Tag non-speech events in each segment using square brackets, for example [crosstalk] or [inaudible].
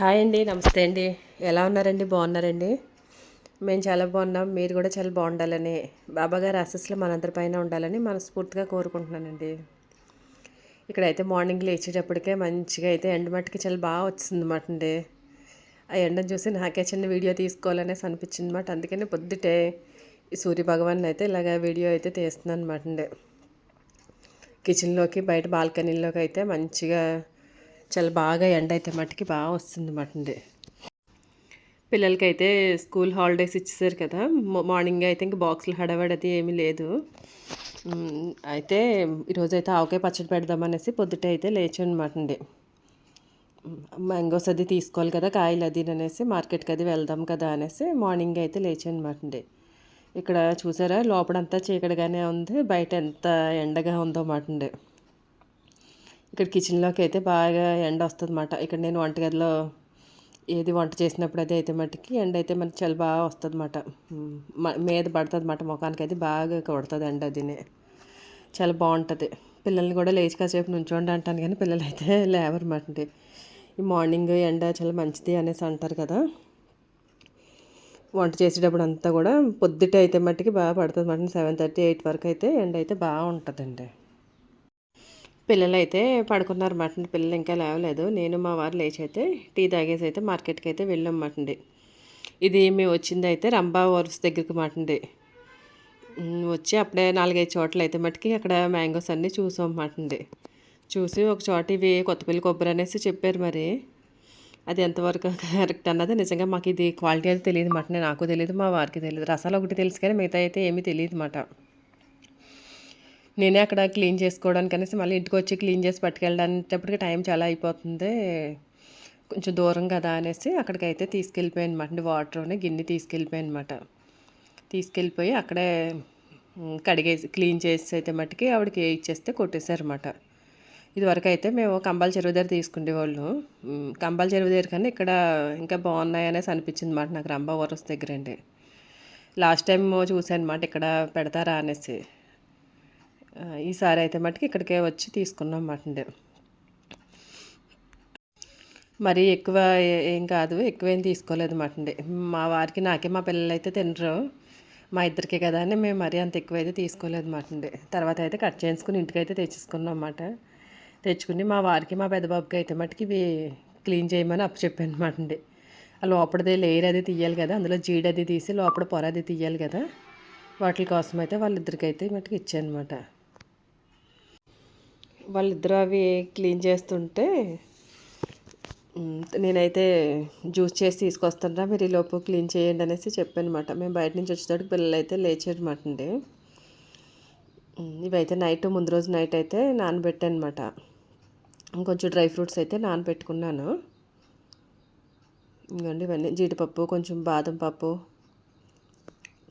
Hi అండి నమస్తే అండి. ఎలా ఉన్నారండి? బాగున్నారండి? మేము చాలా బాగున్నాం. మీరు కూడా చాలా బాగుండాలని బాబాగారి ఆశస్సులు మనందరి పైన ఉండాలని మనస్ఫూర్తిగా కోరుకుంటున్నానండి. ఇక్కడైతే మార్నింగ్ లేచేటప్పటికే మంచిగా అయితే ఎండ మట్టుకి చాలా బాగా వచ్చింది అనమాట అండి. ఆ ఎండను చూసి నాకే చిన్న వీడియో తీసుకోవాలనేసి అనిపించింది అనమాట అందుకని పొద్దుటే ఈ సూర్య భగవాన్ అయితే ఇలాగ వీడియో అయితే తీస్తున్నాను అనమాట అండి. కిచెన్లోకి బయట బాల్కనీలోకి అయితే మంచిగా చాలా బాగా ఎండ అయితే మట్టికి బాగా వస్తుంది మటండి పిల్లలకి అయితే స్కూల్ హాలిడేస్ ఇచ్చేసారు కదా మార్నింగ్ అయితే ఇంక బాక్సులు హడవడి అది ఏమీ లేదు. అయితే ఈరోజు అయితే ఆవకాయ పచ్చడి పెడదామనేసి పొద్దుట అయితే లేచి అనమాట అండి మ్యాంగోస్ అది తీసుకోవాలి కదా కాయలు అది అనేసి మార్కెట్కి అది వెళ్దాం కదా అనేసి మార్నింగ్ అయితే లేచి అనమాట అండి ఇక్కడ చూసారా లోపడంతా చీకటిగానే ఉంది బయట ఎంత ఎండగా ఉందో మాట అండి ఇక్కడ కిచెన్లోకి అయితే బాగా ఎండ వస్తుంది అన్నమాట ఇక్కడ నేను వంటగదిలో ఏది వంట చేసినప్పుడు అది అయితే మట్టికి ఎండ అయితే మనకి చాలా బాగా వస్తుంది అన్నమాట మీద పడుతుంది అన్నమాట ముఖానికి అయితే బాగా కొడుతుంది ఎండ అదినే. చాలా బాగుంటుంది. పిల్లల్ని కూడా లేచి కాసేపు నుంచోండి అంటాను కానీ పిల్లలు అయితే [laughs] లేవరన్నమాట ఈ మార్నింగ్ ఎండ చాలా మంచిది అనేసి అంటారు కదా. వంట చేసేటప్పుడు అంతా కూడా పొద్దుట అయితే మట్టికి బాగా పడుతుంది అన్నమాట సెవెన్ థర్టీ ఎయిట్ వరకు అయితే ఎండ అయితే బాగా ఉంటుందండి పిల్లలు అయితే పడుకున్నారు మటన్. పిల్లలు ఇంకా లేవలేదు. నేను మా వారు లేచి అయితే టీ తాగేసి అయితే మార్కెట్కి అయితే వెళ్ళాం మటండి ఇది మేము వచ్చింది అయితే రంభా వరుస దగ్గరికి మటండి వచ్చి అప్పుడే నాలుగైదు చోట్ల అయితే మటుకి అక్కడ మ్యాంగోస్ అన్నీ చూసాం మటండి చూసి ఒక చోట ఇవి కొత్తపల్లి కొబ్బరి అనేసి చెప్పారు మరి. అది ఎంతవరకు కరెక్ట్ అన్నది నిజంగా మాకు ఇది క్వాలిటీ అయితే తెలియదు మాట నాకు తెలియదు మా వారికి తెలియదు. రసాలు ఒకటి తెలుసు కానీ మిగతా అయితే ఏమీ తెలియదు మాట. నేనే అక్కడ క్లీన్ చేసుకోవడానికి అనేసి మళ్ళీ ఇంటికి వచ్చి క్లీన్ చేసి పట్టుకెళ్ళడానికి టైం చాలా అయిపోతుంది. కొంచెం దూరం కదా అనేసి అక్కడికైతే తీసుకెళ్ళిపోయాను అనమాట వాటర్ని గిన్నె తీసుకెళ్ళిపోయాను అనమాట తీసుకెళ్ళిపోయి అక్కడే కడిగేసి క్లీన్ చేసి అయితే మట్టుకి ఆవిడకి ఇచ్చేస్తే కొట్టేశారన్నమాట ఇదివరకు అయితే మేము కంబాల చెరువు దగ్గర తీసుకునేవాళ్ళు కంబాల చెరువు దగ్గర కానీ ఇక్కడ ఇంకా బాగున్నాయి అనేసి అనిపించింది అనమాట నాకు రంభా వరస్ దగ్గర అండి. లాస్ట్ టైం చూసాను అనమాట ఇక్కడ పెడతారా అనేసి. ఈసారి అయితే మటుకు ఇక్కడికే వచ్చి తీసుకున్నాం మటండి మరీ ఎక్కువ ఏం కాదు ఎక్కువ ఏం తీసుకోలేదు మటండి మా వారికి నాకే మా పిల్లలు అయితే తినరు. మా ఇద్దరికి కదా అని మేము మరీ అంత ఎక్కువ అయితే తీసుకోలేదు మటండి తర్వాత అయితే కట్ చేసుకుని ఇంటికైతే తెచ్చేసుకున్నాం అన్నమాట. తెచ్చుకుని మా వారికి మా పెద్ద బాబుకి అయితే మటుకి ఇవి క్లీన్ చేయమని అప్పు చెప్పాను అనమాట అండి ఆ లోపలది లేయర్ అది తీయాలి కదా అందులో జీడది తీసి లోపల పొర అది తీయాలి కదా. వాటి కోసం అయితే వాళ్ళిద్దరికైతే మటుకు ఇచ్చాను అనమాట వాళ్ళిద్దరూ అవి క్లీన్ చేస్తుంటే నేనైతే జ్యూస్ చేసి తీసుకొస్తాను మీరు ఈ లోపు క్లీన్ చేయండి అనేసి చెప్పాను మేము బయట నుంచి వచ్చేటప్పుడు పిల్లలు అయితే లేచేటమాట అండి ఇవైతే నైట్ ముందు రోజు నైట్ అయితే నానబెట్టాను అనమాట ఇంకొంచెం డ్రై ఫ్రూట్స్ అయితే నానబెట్టుకున్నాను. ఇంకండి ఇవన్నీ జీడిపప్పు కొంచెం బాదం పప్పు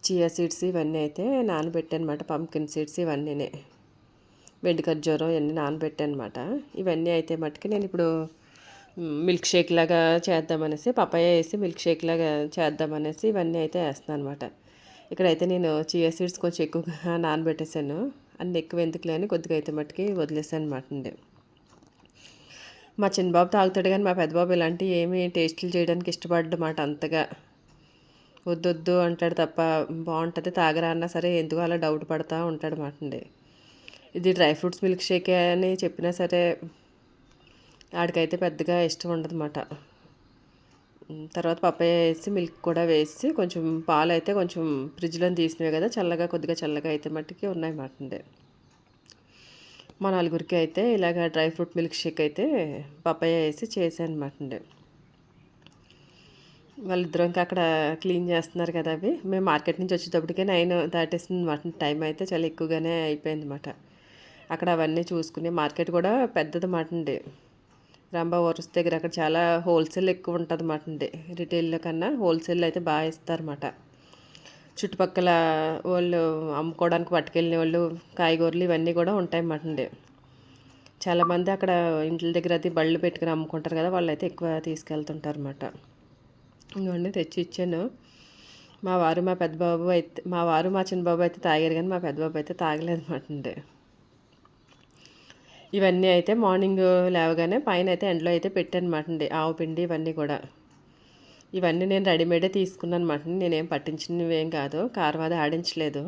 చియా సీడ్స్ ఇవన్నీ అయితే నానబెట్టానమాట పంకిన్ సీడ్స్ ఇవన్నీనే. వెండి ఖర్జూరం ఇవన్నీ నానబెట్టాను అనమాట ఇవన్నీ అయితే మట్టుకు నేను ఇప్పుడు మిల్క్ షేక్ లాగా చేద్దామనేసి పపాయ వేసి మిల్క్ షేక్ లాగా చేద్దామనేసి ఇవన్నీ అయితే వేస్తాను అనమాట ఇక్కడైతే నేను చియా సీడ్స్ కొంచెం ఎక్కువగా నానబెట్టేశాను. అన్ని ఎక్కువ ఎందుకు కొద్దిగా అయితే మట్టుకి వదిలేసాను అనమాట అండి. మా చిన్నబాబు తాగుతాడు కానీ మా పెద్దబాబు ఇలాంటివి ఏమి టేస్ట్లు చేయడానికి ఇష్టపడ్డమాట అంతగా. వద్దొద్దు అంటాడు తప్ప బాగుంటుంది తాగరా అన్నా సరే ఎందుకు అలా డౌట్ పడతా ఉంటాడు మాట అండి. ఇది డ్రై ఫ్రూట్స్ మిల్క్ షేకే అని చెప్పినా సరే ఆడికైతే పెద్దగా ఇష్టం ఉండదు తర్వాత పప్పాయ వేసి మిల్క్ కూడా వేసి కొంచెం పాలు అయితే కొంచెం ఫ్రిడ్జ్లో తీసినవి కదా చల్లగా కొద్దిగా చల్లగా అయితే మట్టికి ఉన్నాయి మాట మా నలుగురికి అయితే ఇలాగ డ్రై ఫ్రూట్ మిల్క్ షేక్ అయితే పప్పాయ వేసి చేశాను అనమాట వాళ్ళిద్దరం ఇంకా అక్కడ క్లీన్ చేస్తున్నారు కదా అవి. మేము మార్కెట్ నుంచి వచ్చేటప్పటికే నైన్ దాటేసింది అనమాట టైం అయితే చాలా ఎక్కువగానే అయిపోయింది అనమాట అక్కడ అవన్నీ చూసుకుని మార్కెట్ కూడా పెద్దది మాట అండి. రాంబా వరుస దగ్గర అక్కడ చాలా హోల్సేల్ ఎక్కువ ఉంటుంది మాట అండి. రిటైల్లో కన్నా హోల్సేల్ అయితే బాగా ఇస్తారన్నమాట చుట్టుపక్కల వాళ్ళు అమ్ముకోవడానికి పట్టుకెళ్ళిన వాళ్ళు కాయగూరలు ఇవన్నీ కూడా ఉంటాయి అన్నమాట అండి. చాలామంది అక్కడ ఇంట్ల దగ్గర అది బళ్ళు పెట్టుకుని అమ్ముకుంటారు కదా వాళ్ళు అయితే ఎక్కువ తీసుకెళ్తుంటారు అన్నమాట ఇంకోండి తెచ్చి ఇచ్చాను. మా వారు మా పెద్ద బాబు అయితే మా వారు మా చిన్న బాబు అయితే తాగారు కానీ మా పెద్ద బాబు అయితే తాగలేదు అనమాట అండి. ఇవన్నీ అయితే మార్నింగ్ లేవగానే పైన అయితే ఎండలో అయితే పెట్టానమాట అండి. ఆవు పిండి ఇవన్నీ కూడా. ఇవన్నీ నేను రెడీమేడే తీసుకున్నాను అనమాట నేనేం పట్టించినవి ఏం కాదు. కారవాద అది ఆడించలేదు.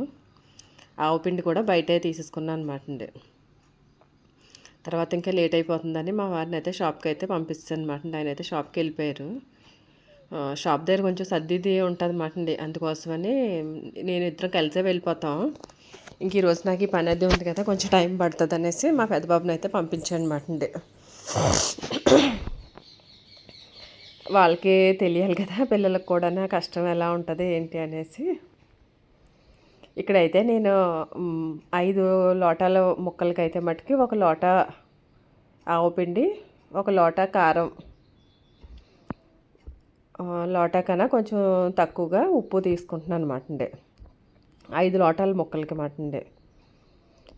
ఆవు పిండి కూడా బయటే తీసేసుకున్నాను అనమాట అండి. తర్వాత ఇంకా లేట్ అయిపోతుందని మా వారిని అయితే షాప్కి అయితే పంపిస్తాను అనమాట ఆయన అయితే షాప్కి వెళ్ళిపోయారు. షాప్ దగ్గర కొంచెం సర్దిది ఉంటుంది అనమాట అండి. అందుకోసమని నేను ఇద్దరం కలిసే వెళ్ళిపోతాం. ఇంక ఈరోజు నాకు ఈ పని అది ఉంది కదా కొంచెం టైం పడుతుంది అనేసి మా పెద్ద బాబుని అయితే పంపించాను అనమాట అండి. వాళ్ళకి తెలియాలి కదా పిల్లలకు కూడా కష్టం ఎలా ఉంటుంది ఏంటి అనేసి. ఇక్కడైతే నేను ఐదు లోటాల ముక్కలకైతే మటుకి ఒక లోట ఆవు పిండి ఒక లోట కారం లోటా కన్నా కొంచెం తక్కువగా ఉప్పు తీసుకుంటున్నాను అనమాట అండి. ఐదు లోటాల ముక్కలకి మాట అండి.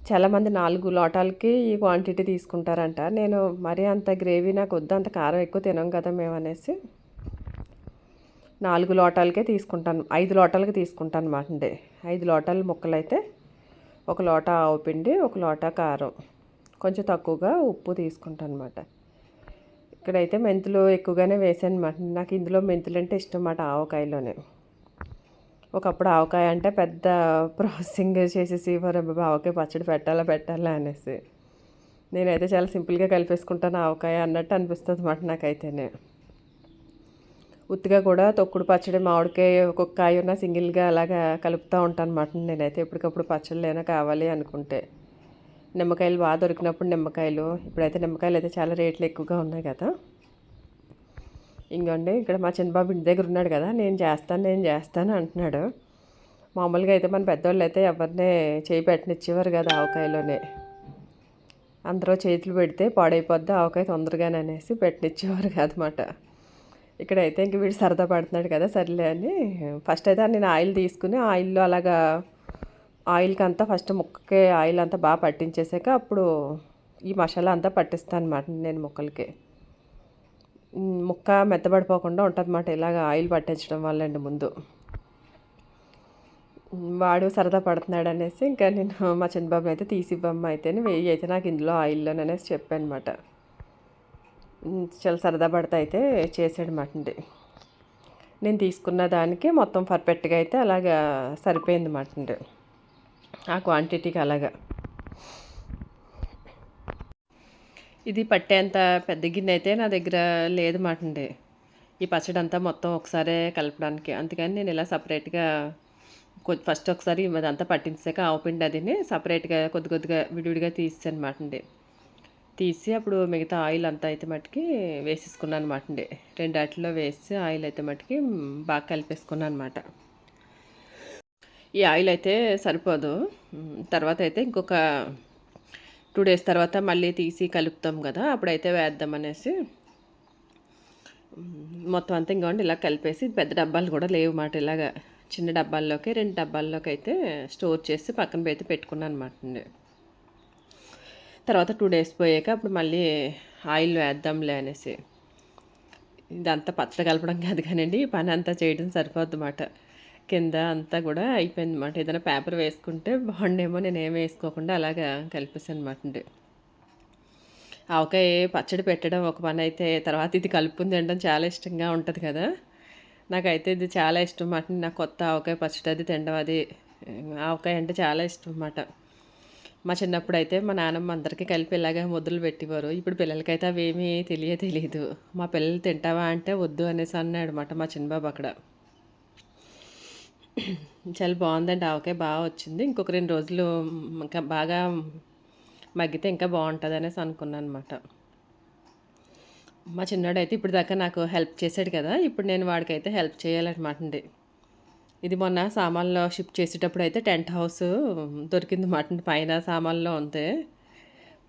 చాలామంది నాలుగు లోటాలకి ఈ క్వాంటిటీ తీసుకుంటారంట. నేను మరీ అంత గ్రేవీ నాకు వద్దు అంత కారం ఎక్కువ తినం కదా మేము అనేసి నాలుగు లోటాలకే తీసుకుంటాను. ఐదు లోటాలకి తీసుకుంటాను అనమాట అండి. ఐదు లోటాల ముక్కలు అయితే ఒక లోట ఆవు పిండి ఒక లోట కారం. కొంచెం తక్కువగా ఉప్పు తీసుకుంటాను అనమాట ఇక్కడైతే మెంతులు ఎక్కువగానే వేసాను అనమాట నాకు ఇందులో మెంతులు అంటే ఇష్టం అన్నమాట ఆవకాయలోనే. ఒకప్పుడు ఆవకాయ అంటే పెద్ద ప్రాసెసింగ్ చేసేసి ఆవకాయ పచ్చడి పెట్టాలా పెట్టాలా అనేసి. నేనైతే చాలా సింపుల్గా కలిపేసుకుంటాను ఆవకాయ అన్నట్టు అనిపిస్తుంది అనమాట నాకైతేనే. ఉత్తిగా కూడా తొక్కుడు పచ్చడి మామిడికాయ ఒక్కొక్క కాయ ఉన్న సింగిల్గా అలాగా కలుపుతూ ఉంటాను అనమాట నేనైతే. ఎప్పటికప్పుడు పచ్చళ్ళైనా కావాలి అనుకుంటే. నిమ్మకాయలు బాగా దొరికినప్పుడు నిమ్మకాయలు. ఇప్పుడైతే నిమ్మకాయలు అయితే చాలా రేట్లు ఎక్కువగా ఉన్నాయి కదా. ఇంకోండి ఇక్కడ మా చిన్నబాబు ఇంటి దగ్గర ఉన్నాడు కదా నేను చేస్తాను నేను చేస్తాను అంటున్నాడు. మామూలుగా అయితే మన పెద్దవాళ్ళు అయితే ఎవరినే చేయి పెట్టనిచ్చేవారు కదా ఆవకాయలోనే. అందరూ చేతులు పెడితే పాడైపోద్ది ఆవకాయ తొందరగానే అనేసి పెట్టనిచ్చేవారు కాదన్నమాట. ఇక్కడైతే ఇంక వీడు సరదా పడుతున్నాడు కదా సర్లే అని. ఫస్ట్ అయితే నేను ఆయిల్ తీసుకుని ఆయిల్లో అలాగా ఆయిల్కి అంతా ఫస్ట్ ముక్కకి ఆయిల్ అంతా బాగా పట్టించేసాక అప్పుడు ఈ మసాలా అంతా పట్టిస్తాను అనమాట నేను ముక్కలకి. ముక్క మెత్తబడిపోకుండా ఉంటుంది అన్నమాట ఇలాగ ఆయిల్ పట్టించడం వల్ల అండి ముందు. వాడు సరదా పడుతున్నాడు అనేసి ఇంకా నేను మా చిన్నబాబు అయితే తీసివ్వమ్మ అయితే వెయ్యి అయితే నాకు ఇందులో ఆయిల్లో అనేసి చెప్పాను అనమాట చాలా సరదా పడితే అయితే చేసాడనమాట అండి. నేను తీసుకున్న దానికి మొత్తం పర్ఫెక్ట్గా అయితే అలాగా సరిపోయింది అనమాట అండి. ఆ క్వాంటిటీకి అలాగా. ఇది పట్టేంత పెద్ద గిన్నె అయితే నా దగ్గర లేదు మాటండి ఈ పచ్చడి అంతా మొత్తం ఒకసారే కలపడానికి. అందుకని నేను ఇలా సపరేట్గా ఫస్ట్ ఒకసారి అదంతా పట్టించాక ఆవుపిండి అదిని సపరేట్గా కొద్ది కొద్దిగా విడివిడిగా తీసాను అనమాట అండి. తీసి అప్పుడు మిగతా ఆయిల్ అంతా అయితే మట్టుకి వేసేసుకున్నాను అనమాట అండి. రెండు అట్లలో వేసి ఆయిల్ అయితే మట్టుకి బాగా కలిపేసుకున్నాను అనమాట ఈ ఆయిల్ అయితే సరిపోదు. తర్వాత అయితే ఇంకొక టూ డేస్ తర్వాత మళ్ళీ తీసి కలుపుతాం కదా అప్పుడైతే వేద్దాం అనేసి మొత్తం అంతా ఇంకోండి ఇలా కలిపేసి పెద్ద డబ్బాలు కూడా లేవు మాట ఇలాగా. చిన్న డబ్బాల్లోకి రెండు డబ్బాల్లోకి అయితే స్టోర్ చేసి పక్కన అయితే పెట్టుకున్నాను అనమాట అండి. తర్వాత టూ డేస్ పోయాక అప్పుడు మళ్ళీ ఆయిల్ వేద్దాంలే అనేసి. ఇదంతా పచ్చడి కలపడం కాదు కానివ్వండి పని అంతా చేయడం సరిపోద్ది అన్నమాట కింద అంతా కూడా అయిపోయింది అనమాట ఏదైనా పేపర్ వేసుకుంటే బాగుండేమో నేను ఏమి వేసుకోకుండా అలాగా కలిపేసాను అనమాట అండి. ఆవకాయ పచ్చడి పెట్టడం ఒక పని అయితే తర్వాత ఇది కలుపుకుని తినడం చాలా ఇష్టంగా ఉంటుంది కదా. నాకైతే ఇది చాలా ఇష్టం అన్నమాట. నాకు కొత్త ఆవకాయ పచ్చడి అది తినడం అది ఆవకాయ అంటే చాలా ఇష్టం అన్నమాట. మా చిన్నప్పుడు అయితే మా నాన్నమ్మ అందరికీ కలిపి ఇలాగే ముద్దలు పెట్టేవారు. ఇప్పుడు పిల్లలకైతే అవేమీ తెలియ తెలియదు. మా పిల్లలు తింటావా అంటే వద్దు అనేసి అన్నాడు అనమాట మా చిన్నబాబు అక్కడ. చాలా బాగుందండి ఆవకాయ బాగా వచ్చింది. ఇంకొక రెండు రోజులు ఇంకా బాగా మగ్గితే ఇంకా బాగుంటుంది అనేసి అనుకున్నాను అనమాట మా చిన్నాడు ఇప్పుడు దాకా నాకు హెల్ప్ చేశాడు కదా ఇప్పుడు నేను వాడికైతే హెల్ప్ చేయాలన్నమాట అండి. ఇది మొన్న సామాన్లో షిఫ్ట్ చేసేటప్పుడు అయితే టెంట్ హౌస్ దొరికింది మాట పైన సామాన్లో ఉంది.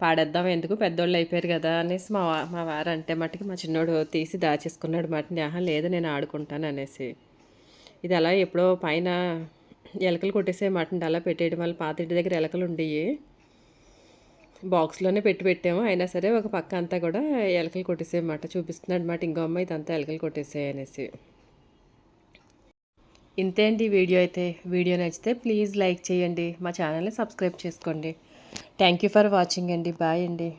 పాడేద్దాం ఎందుకు పెద్దోళ్ళు అయిపోయారు కదా అనేసి మా మా వారు అంటే మట్టుకి మా చిన్నోడు తీసి దాచేసుకున్నాడు మాట ఆహా లేదు నేను ఆడుకుంటాను అనేసి. ఇది అలా ఎప్పుడో పైన ఎలకలు కొట్టేసే మటన్ అలా పెట్టేయడం వల్ల పాత ఇంటి దగ్గర ఎలకలు ఉండేవి బాక్స్లోనే పెట్టి పెట్టాము. అయినా సరే ఒక పక్క అంతా కూడా ఎలకలు కొట్టేసేయమాట చూపిస్తున్నాడు అనమాట ఇంకో అమ్మాయి ఇదంతా ఎలకలు కొట్టేసేయనేసి ఇంతే అండి వీడియో అయితే. వీడియో నచ్చితే ప్లీజ్ లైక్ చేయండి. మా ఛానల్ని సబ్స్క్రైబ్ చేసుకోండి. థ్యాంక్ యూ ఫర్ వాచింగ్ అండి. బాయ్ అండి.